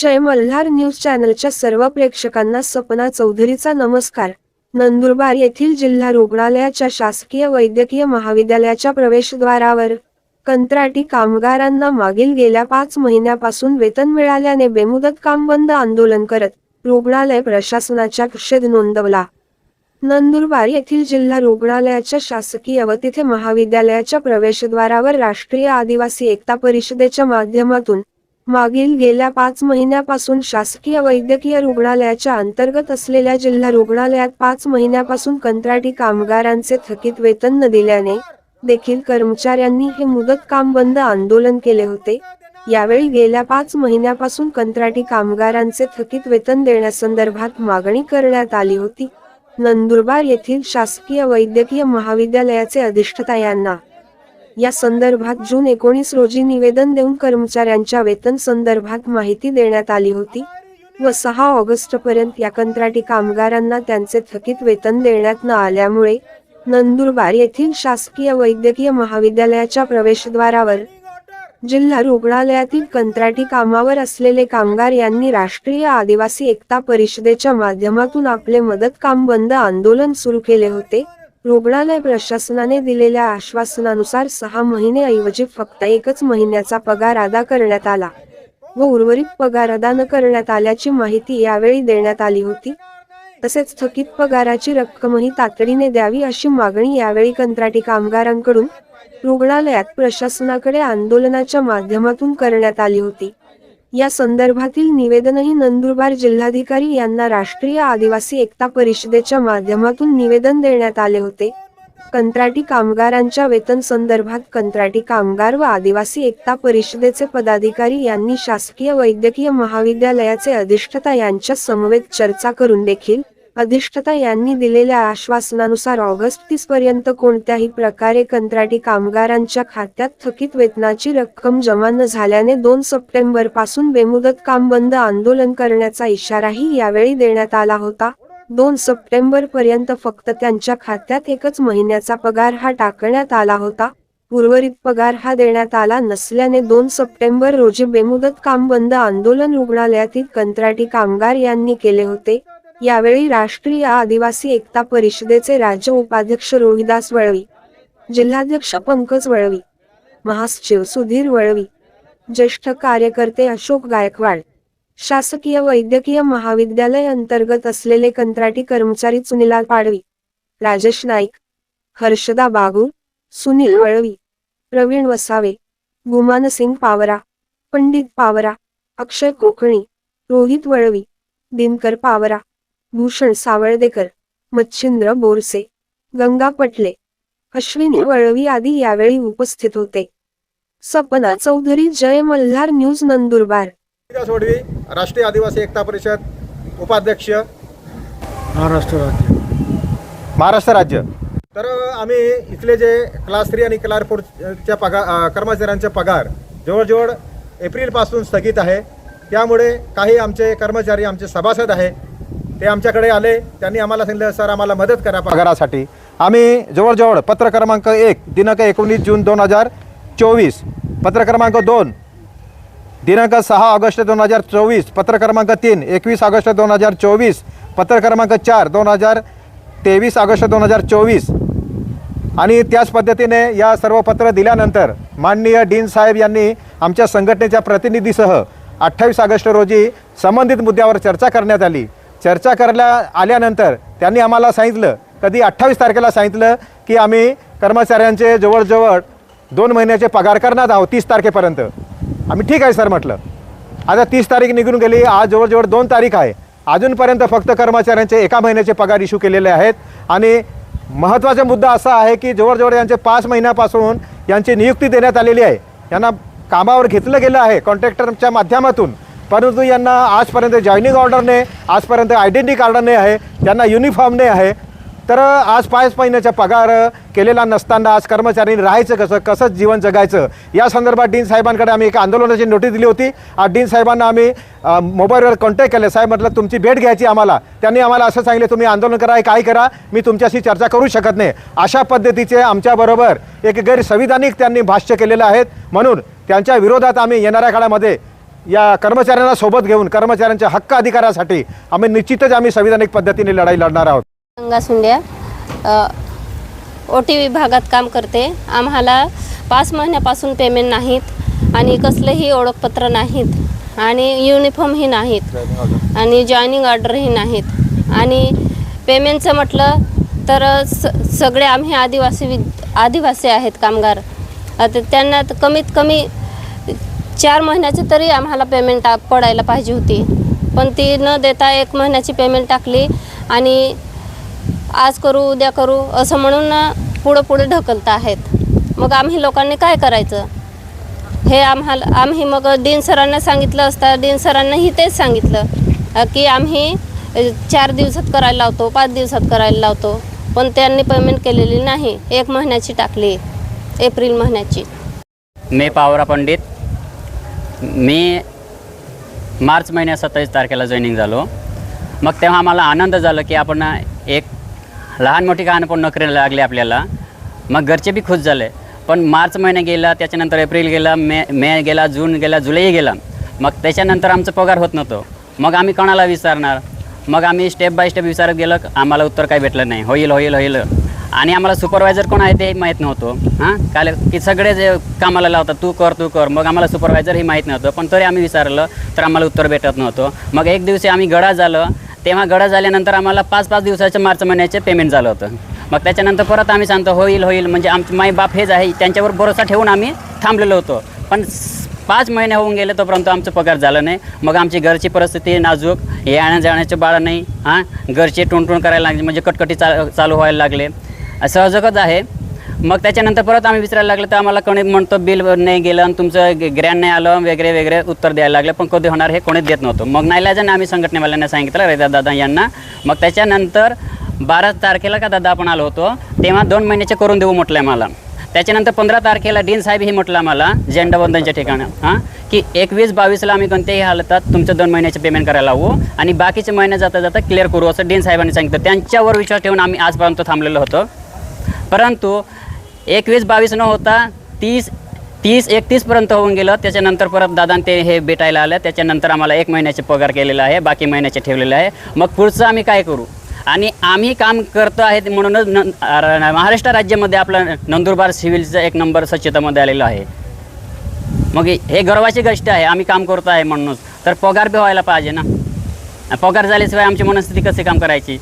जय Malhar news चॅनलच्या सर्व प्रेक्षकांना सपना चौधरीचा नमस्कार. नंदुरबार येथील जिल्हा रुग्णालयाच्या शासकीय वैद्यकीय महाविद्यालयाच्या प्रवेशद्वारावर कंत्राटी कामगारांना मागील गेल्या पाच महिन्यापासून वेतन मिळाल्याने बेमुदत काम बंद आंदोलन करत रुग्णालय प्रशासनाच्या निषेध नोंदवला. नंदुरबार येथील जिल्हा रुग्णालयाच्या शासकीय व तिथे महाविद्यालयाच्या प्रवेशद्वारावर राष्ट्रीय आदिवासी एकता परिषदेच्या माध्यमातून मागील गेल्या पाच महिन्यापासून शासकीय वैद्यकीय रुग्णालयाच्या अंतर्गत असलेल्या जिल्हा रुग्णालयात पाच महिन्यापासून कंत्राटी कामगारांचे थकीत वेतन न दिल्याने देखील कर्मचाऱ्यांनी हे मुदत काम बंद आंदोलन केले होते. यावेळी गेल्या पाच महिन्यापासून कंत्राटी कामगारांचे थकीत वेतन देण्यासंदर्भात मागणी करण्यात आली होती. नंदुरबार येथील शासकीय वैद्यकीय महाविद्यालयाचे अधिष्ठता यांना या संदर्भात जून एकोणीस रोजी निवेदन देऊन कर्मचाऱ्यांच्या वेतन संदर्भात माहिती देण्यात आली होती व सहा ऑगस्ट पर्यंत या कंत्राटी कामगारांना त्यांचे थकीत वेतन देण्यात न आल्यामुळे नंदुरबार येथील शासकीय वैद्यकीय महाविद्यालयाच्या प्रवेशद्वारावर जिल्हा रुग्णालयातील कंत्राटी कामावर असलेले कामगार यांनी राष्ट्रीय आदिवासी एकता परिषदेच्या माध्यमातून आपले मदत काम बंद आंदोलन सुरू केले होते. रुग्णालय प्रशासनाने दिलेल्या आश्वासनानुसार सहा महिने ऐवजी फक्त एकच महिन्याचा पगार अदा करण्यात आला व उर्वरित पगार अदा न करण्यात आल्याची माहिती यावेळी देण्यात आली होती. तसेच थकीत पगाराची रक्कमही तातडीने द्यावी अशी मागणी यावेळी कंत्राटी कामगारांकडून रुग्णालयात प्रशासनाकडे आंदोलनाच्या माध्यमातून करण्यात आली होती. या संदर्भातील निवेदनही नंदुरबार जिल्हाधिकारी यांना राष्ट्रीय आदिवासी एकता परिषदेच्या माध्यमातून निवेदन देण्यात आले होते. कंत्राटी कामगारांच्या वेतन संदर्भात कंत्राटी कामगार व आदिवासी एकता परिषदेचे पदाधिकारी यांनी शासकीय वैद्यकीय महाविद्यालयाचे अधिष्ठता यांच्या समवेत चर्चा करून देखील अधिष्ठता यांनी दिलेल्या आश्वासनानुसार ऑगस्ट तीस पर्यंत कोणत्याही प्रकारे कंत्राटी कामगारांच्या खात्यात थकीत वेतनाची रक्कम जमा न झाल्याने दोन सप्टेंबरपासून बेमुदत काम बंद आंदोलन करण्याचा इशाराही यावेळी देण्यात आला होता. दोन सप्टेंबर पर्यंत फक्त त्यांच्या खात्यात एकच महिन्याचा पगार हा टाकण्यात आला होता. उर्वरित पगार हा देण्यात आला नसल्याने दोन सप्टेंबर रोजी बेमुदत काम बंद आंदोलन रुग्णालयातील कंत्राटी कामगार यांनी केले होते. यावेळी राष्ट्रीय आदिवासी एकता परिषदेचे राज्य उपाध्यक्ष रोहिदास वळवी जिल्हाध्यक्ष पंकज वळवी महासचिव सुधीर वळवी ज्येष्ठ कार्यकर्ते अशोक गायकवाड शासकीय वैद्यकीय महाविद्यालय अंतर्गत असलेले कंत्राटी कर्मचारी सुनीलाल पाडवी राजेश नाईक हर्षदा बागू सुनील वळवी प्रवीण वसावे गुमानसिंग पावरा पंडित पावरा अक्षय कोकणी रोहित वळवी दिनकर पावरा भूषण सावळदेकर मच्छिंद्र बोरसे गंगा पटले अश्विनी वळवी आदी यावेळी उपस्थित होते. सपना चौधरी जय मल्हार न्यूज नंदुरबार. विकास वडवी राष्ट्रीय आदिवासी एकता परिषद उपाध्यक्ष. महाराष्ट्र राज्य. महाराष्ट्र राज्य. तर आम्ही इथले जे क्लास थ्री आणि क्लास फोरच्या पगार कर्मचाऱ्यांचे पगार जवळजवळ एप्रिलपासून स्थगित आहे. त्यामुळे काही आमचे कर्मचारी आमचे सभासद आहे. ते आमच्याकडे आले त्यांनी आम्हाला सांगितलं सर आम्हाला मदत करा पगारासाठी. आम्ही जवळजवळ पत्र क्रमांक एक दिनांक एकोणीस जून दोन हजार चोवीस पत्र क्रमांक दोन दिनांक सहा ऑगस्ट दोन हजार चोवीस पत्र क्रमांक तीन एकवीस ऑगस्ट दोन हजार चोवीस पत्र क्रमांक चार दोन हजार तेवीस ऑगस्ट दोन हजार चोवीस. आणि त्याच पद्धतीने या सर्व पत्र दिल्यानंतर माननीय डीन साहेब यांनी आमच्या संघटनेच्या प्रतिनिधीसह अठ्ठावीस ऑगस्ट रोजी संबंधित मुद्द्यावर चर्चा करण्यात आली. चर्चा करल्या आल्यानंतर त्यांनी आम्हाला सांगितलं कधी अठ्ठावीस तारखेला सांगितलं की आम्ही कर्मचाऱ्यांचे जवळजवळ दोन महिन्याचे पगार करणार आहोत तीस तारखेपर्यंत. आम्ही ठीक आहे सर म्हटलं. आता तीस तारीख निघून गेली आज जवळजवळ दोन तारीख आहे. अजूनपर्यंत फक्त कर्मचाऱ्यांचे एका महिन्याचे पगार इश्यू केलेले आहेत. आणि महत्त्वाचा मुद्दा असा आहे की जवळजवळ यांचे पाच महिन्यापासून यांची नियुक्ती देण्यात आलेली आहे. यांना कामावर घेतलं गेलं आहे कॉन्ट्रॅक्टरच्या माध्यमातून. परंतु यांना आजपर्यंत जॉईनिंग ऑर्डरने आजपर्यंत आयडेंटी कार्डने आहे त्यांना युनिफॉर्मने आहे. तर आज पाच महिन्याचा पगार केलेला नसताना आज कर्मचाऱ्यांनी राहायचं कसं कसं जीवन जगायचं? या संदर्भात डीन साहेबांकडे आम्ही एक आंदोलनाची नोटीस दिली होती. आज डीन साहेबांना आम्ही मोबाईलवर कॉन्टॅक्ट केले. साहेब म्हटलं तुमची भेट घ्यायची आम्हाला. त्यांनी आम्हाला असं सांगितलं तुम्ही आंदोलन करा काय करा? मी तुमच्याशी चर्चा करू शकत नाही. अशा पद्धतीचे आमच्याबरोबर एक गैरसंविधानिक त्यांनी भाष्य केलेलं आहेत म्हणून त्यांच्या विरोधात आम्ही येणाऱ्या काळामध्ये या कर्मचाऱ्यांना सोबत घेऊन कर्मचाऱ्यांच्या हक्क अधिकारासाठी आम्ही निश्चितच आम्ही संविधानिक पद्धतीने लढाई लढणार आहोत. गंगा सुंड्या ओ टी विभागात काम करते. आम्हाला पाच महिन्यापासून पेमेंट नाहीत आणि कसलेही ओळखपत्र नाहीत आणि युनिफॉर्मही नाहीत आणि जॉईनिंग ऑर्डरही नाहीत. आणि पेमेंटचं म्हटलं तर स सगळे आम्ही आदिवासी विद आदिवासी आहेत कामगार. आता त्यांना तर कमीत कमी चार महिन्याचे तरी आम्हाला पेमेंट टा पडायला पाहिजे होती. पण ती न देता एक महिन्याची पेमेंट टाकली आणि आज करू उद्या करू असं म्हणून पुढं पुढे ढकलत आहेत. मग आम्ही लोकांनी काय करायचं? हे आम्हाला आम्ही मग डीन सरांना सांगितलं असता डीन सरांनाही तेच सांगितलं की आम्ही चार दिवसात करायला लावतो पाच दिवसात करायला लावतो पण त्यांनी पेमेंट केलेली नाही. एक महिन्याची टाकली एप्रिल महिन्याची. मी पावरा पंडित मी मार्च महिन्यात सत्तावीस तारखेला जॉईनिंग झालो. मग तेव्हा आम्हाला आनंद झाला की आपण एक लहान मोठी कानं पण नोकरी लागली आपल्याला. मग घरचे बी खुश झाले. पण मार्च महिना गेला त्याच्यानंतर एप्रिल गेला मे मे गेला जून गेला जुलैही गेला. मग त्याच्यानंतर आमचं पगार होत नव्हतो. मग आम्ही कोणाला विचारणार? मग आम्ही स्टेप बाय स्टेप विचारत गेलं आम्हाला उत्तर काही भेटलं नाही. होईल होईल होईल. आणि आम्हाला सुपरवायझर कोण आहे ते माहीत नव्हतं. हां? काल की सगळे जे कामाला लावतात तू कर तू कर. मग आम्हाला सुपरवायझर हे माहीत नव्हतं. पण तरी आम्ही विचारलं तर आम्हाला उत्तर भेटत नव्हतं. मग एक दिवशी आम्ही गडा झालं. तेव्हा गडा झाल्यानंतर आम्हाला पाच पाच दिवसाच्या मार्च महिन्याचे पेमेंट झालं होतं. मग त्याच्यानंतर परत आम्ही सांगतो होईल होईल. म्हणजे आमचे माई बाप हेच आहे. त्यांच्यावर भरोसा ठेवून आम्ही थांबलेलो होतो. पण पाच महिने होऊन गेले तोपर्यंत आमचं पगार झालं नाही. मग आमची घरची परिस्थिती नाजूक. येण्या जाण्याचे बाळ नाही. हां? घरचे टुणटुण करायला लागले. म्हणजे कटकटी चा चालू व्हायला लागले. सहजकच आहे. मग त्याच्यानंतर परत आम्ही विचारायला लागलं तर आम्हाला कोणी म्हणतो बिल नाही गेलं आणि तुमचं ग्रॅन नाही आलं वगैरे वगैरे उत्तर द्यायला लागलं. पण कधी होणार हे कोणीच देत नव्हतं. मग नाईलाजाने आम्ही संघटनेवाल्यांना सांगितलं रेदा दादा यांना. मग त्याच्यानंतर बारा तारखेला का दादा आपण आलो होतो तेव्हा दोन महिन्याचे करून देऊ म्हटलं आहे मला. त्याच्यानंतर पंधरा तारखेला डीन साहेबही म्हटलं आम्हाला झेंडावंदनच्या ठिकाणी हां की एकवीस बावीसला आम्ही कोणत्याही हालतात तुमचं दोन महिन्याचे पेमेंट करायला लावू आणि बाकीचे महिने जाता जाता क्लिअर करू असं डीन साहेबांनी सांगितलं. त्यांच्यावर विश्वास ठेवून आम्ही आजपर्यंत थांबलेलो होतो. परंतु एकवीस बावीस न होता तीस तीस एकतीसपर्यंत होऊन गेलं. त्याच्यानंतर परत दादा ते हे भेटायला आलं. त्याच्यानंतर आम्हाला एक महिन्याचे पगार केलेला आहे बाकी महिन्याचे ठेवलेले आहे. मग पुढचं आम्ही काय करू? आणि आम्ही काम करतो आहे म्हणूनच न महाराष्ट्र राज्यामध्ये आपलं नंदुरबार सिव्हिलचं एक नंबर स्वच्छतामध्ये आलेलं आहे. मग हे- गर्वाची गोष्ट आहे. आम्ही काम करतो आहे म्हणूनच. तर पगार बी व्हायला पाहिजे ना. पगार झाल्याशिवाय आमची मनस्थिती कशी काम करायची?